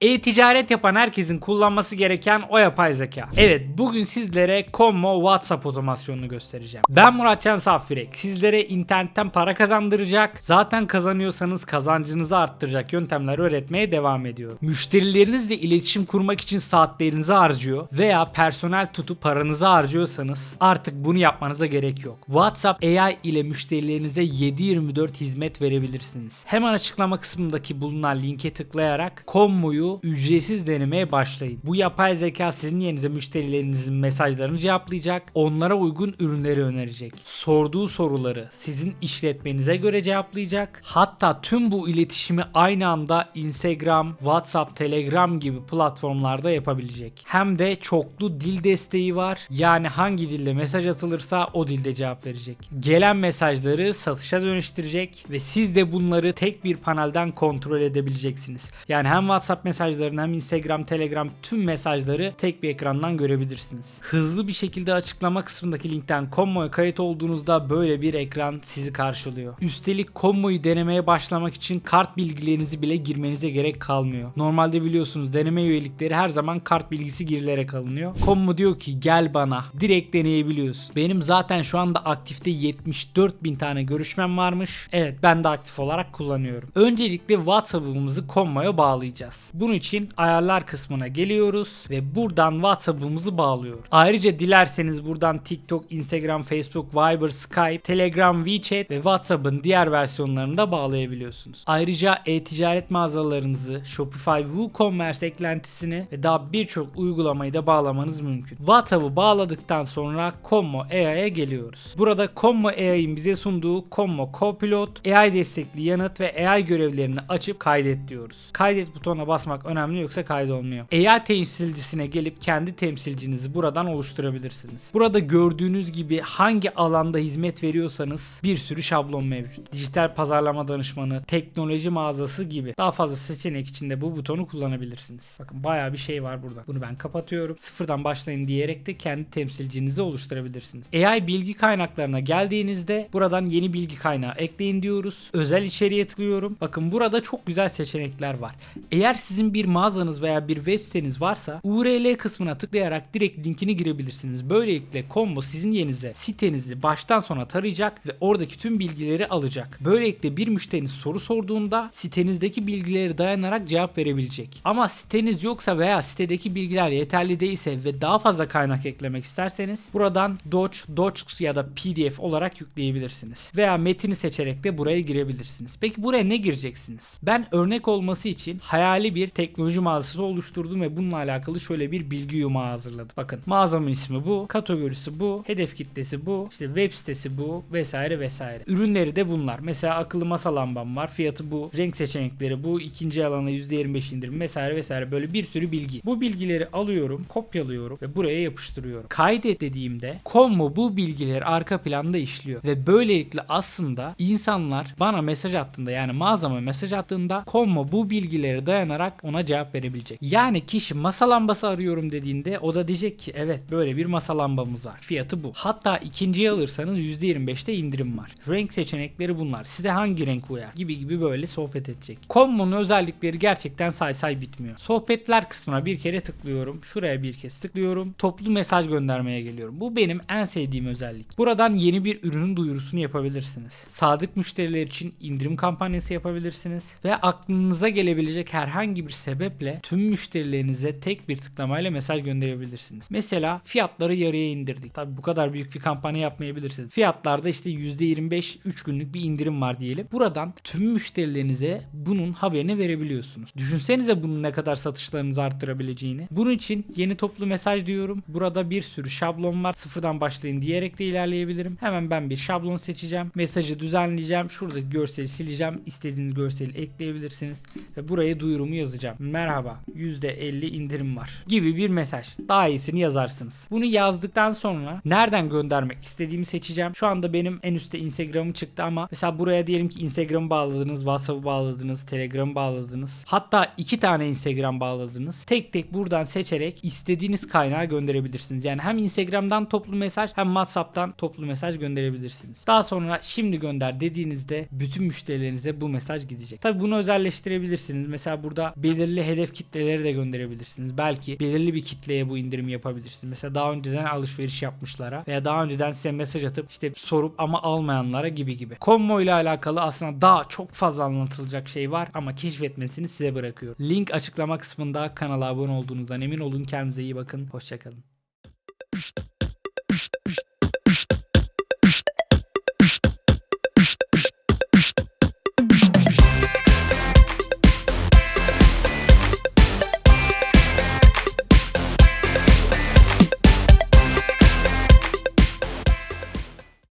E-ticaret yapan herkesin kullanması gereken o yapay zeka. Evet bugün sizlere Commo WhatsApp otomasyonunu göstereceğim. Ben Muratcan Safirek. Sizlere internetten para kazandıracak, zaten kazanıyorsanız kazancınızı arttıracak yöntemler öğretmeye devam ediyorum. Müşterilerinizle iletişim kurmak için saatlerinizi harcıyor veya personel tutup paranızı harcıyorsanız artık bunu yapmanıza gerek yok. WhatsApp AI ile müşterilerinize 7/24 hizmet verebilirsiniz. Hemen açıklama kısmındaki bulunan linke tıklayarak Commo'yu ücretsiz denemeye başlayın. Bu yapay zeka sizin yerinize müşterilerinizin mesajlarını cevaplayacak, onlara uygun ürünleri önerecek. Sorduğu soruları sizin işletmenize göre cevaplayacak. Hatta tüm bu iletişimi aynı anda Instagram, WhatsApp, Telegram gibi platformlarda yapabilecek. Hem de çoklu dil desteği var. Yani hangi dilde mesaj atılırsa o dilde cevap verecek. Gelen mesajları satışa dönüştürecek ve siz de bunları tek bir panelden kontrol edebileceksiniz. Yani hem WhatsApp mesajlarını hem Instagram, Telegram tüm mesajları tek bir ekrandan görebilirsiniz. Hızlı bir şekilde açıklama kısmındaki linkten Commo'ya kayıt olduğunuzda böyle bir ekran sizi karşılıyor. Üstelik Commo'yu denemeye başlamak için kart bilgilerinizi bile girmenize gerek kalmıyor. Normalde biliyorsunuz deneme üyelikleri her zaman kart bilgisi girilerek alınıyor. Commo diyor ki gel bana direkt deneyebiliyorsun. Benim zaten şu anda aktifte 74 bin tane görüşmem varmış. Evet ben de aktif olarak kullanıyorum. Öncelikle WhatsApp'ımızı Commo'ya bağlayacağız. Bunun için ayarlar kısmına geliyoruz ve buradan WhatsApp'ımızı bağlıyoruz. Ayrıca dilerseniz buradan TikTok, Instagram, Facebook, Viber, Skype, Telegram, WeChat ve WhatsApp'ın diğer versiyonlarını da bağlayabiliyorsunuz. Ayrıca e-ticaret mağazalarınızı, Shopify, WooCommerce eklentisini ve daha birçok uygulamayı da bağlamanız mümkün. WhatsApp'ı bağladıktan sonra Commo AI'ye geliyoruz. Burada Commo AI'nin bize sunduğu Commo Copilot, AI destekli yanıt ve AI görevlerini açıp kaydet diyoruz. Kaydet butonuna basmak önemli yoksa kaydolmuyor. AI temsilcisine gelip kendi temsilcinizi buradan oluşturabilirsiniz. Burada gördüğünüz gibi hangi alanda hizmet veriyorsanız bir sürü şablon mevcut. Dijital pazarlama danışmanı, teknoloji mağazası gibi daha fazla seçenek içinde bu butonu kullanabilirsiniz. Bakın bayağı bir şey var burada. Bunu ben kapatıyorum. Sıfırdan başlayın diyerek de kendi temsilcinizi oluşturabilirsiniz. AI bilgi kaynaklarına geldiğinizde buradan yeni bilgi kaynağı ekleyin diyoruz. Özel içeriğe tıklıyorum. Bakın burada çok güzel seçenekler var. Eğer sizin bir mağazanız veya bir web siteniz varsa URL kısmına tıklayarak direkt linkini girebilirsiniz. Böylelikle combo sizin yerinize sitenizi baştan sona tarayacak ve oradaki tüm bilgileri alacak. Böylelikle bir müşteriniz soru sorduğunda sitenizdeki bilgileri dayanarak cevap verebilecek. Ama siteniz yoksa veya sitedeki bilgiler yeterli değilse ve daha fazla kaynak eklemek isterseniz buradan Docs, Docs ya da PDF olarak yükleyebilirsiniz. Veya metini seçerek de buraya girebilirsiniz. Peki buraya ne gireceksiniz? Ben örnek olması için hayali bir teknoloji mağazası oluşturdum ve bununla alakalı şöyle bir bilgi yumağı hazırladım. Bakın mağazamın ismi bu, kategorisi bu, hedef kitlesi bu, işte web sitesi bu vesaire vesaire. Ürünleri de bunlar. Mesela akıllı masa lambam var. Fiyatı bu, renk seçenekleri bu, ikinci alana %25 indirim vesaire vesaire böyle bir sürü bilgi. Bu bilgileri alıyorum, kopyalıyorum ve buraya yapıştırıyorum. Kaydet dediğimde Commo bu bilgileri arka planda işliyor ve böylelikle aslında insanlar bana mesaj attığında yani mağazama mesaj attığında Commo bu bilgileri dayanarak ona cevap verebilecek. Yani kişi masa lambası arıyorum dediğinde o da diyecek ki evet böyle bir masa lambamız var. Fiyatı bu. Hatta ikinciyi alırsanız %25'te indirim var. Renk seçenekleri bunlar. Size hangi renk uyar gibi gibi böyle sohbet edecek. Commo'nun özellikleri gerçekten say say bitmiyor. Sohbetler kısmına bir kere tıklıyorum. Şuraya bir kez tıklıyorum. Toplu mesaj göndermeye geliyorum. Bu benim en sevdiğim özellik. Buradan yeni bir ürünün duyurusunu yapabilirsiniz. Sadık müşteriler için indirim kampanyası yapabilirsiniz. Ve aklınıza gelebilecek herhangi bir sebeple tüm müşterilerinize tek bir tıklamayla mesaj gönderebilirsiniz. Mesela fiyatları yarıya indirdik. Tabi bu kadar büyük bir kampanya yapmayabilirsiniz. Fiyatlarda işte %25 3 günlük bir indirim var diyelim. Buradan tüm müşterilerinize bunun haberini verebiliyorsunuz. Düşünsenize bunun ne kadar satışlarınızı arttırabileceğini. Bunun için yeni toplu mesaj diyorum. Burada bir sürü şablon var. Sıfırdan başlayın diyerek de ilerleyebilirim. Hemen ben bir şablon seçeceğim. Mesajı düzenleyeceğim. Şuradaki görseli sileceğim. İstediğiniz görseli ekleyebilirsiniz. Ve buraya duyurumu yazacağım. Merhaba %50 indirim var gibi bir mesaj. Daha iyisini yazarsınız. Bunu yazdıktan sonra nereden göndermek istediğimi seçeceğim. Şu anda benim en üstte Instagram'ım çıktı ama mesela buraya diyelim ki Instagram'ı bağladınız, WhatsApp'ı bağladınız, Telegram'ı bağladınız. Hatta iki tane Instagram bağladınız. Tek tek buradan seçerek istediğiniz kaynağa gönderebilirsiniz. Yani hem Instagram'dan toplu mesaj hem WhatsApp'tan toplu mesaj gönderebilirsiniz. Daha sonra şimdi gönder dediğinizde bütün müşterilerinize bu mesaj gidecek. Tabi bunu özelleştirebilirsiniz. Mesela burada belirli hedef kitleleri de gönderebilirsiniz. Belki belirli bir kitleye bu indirimi yapabilirsiniz. Mesela daha önceden alışveriş yapmışlara veya daha önceden size mesaj atıp işte sorup ama almayanlara gibi gibi. Commo ile alakalı aslında daha çok fazla anlatılacak şey var ama keşfetmesini size bırakıyorum. Link açıklama kısmında kanala abone olduğunuzdan emin olun. Kendinize iyi bakın. Hoşçakalın.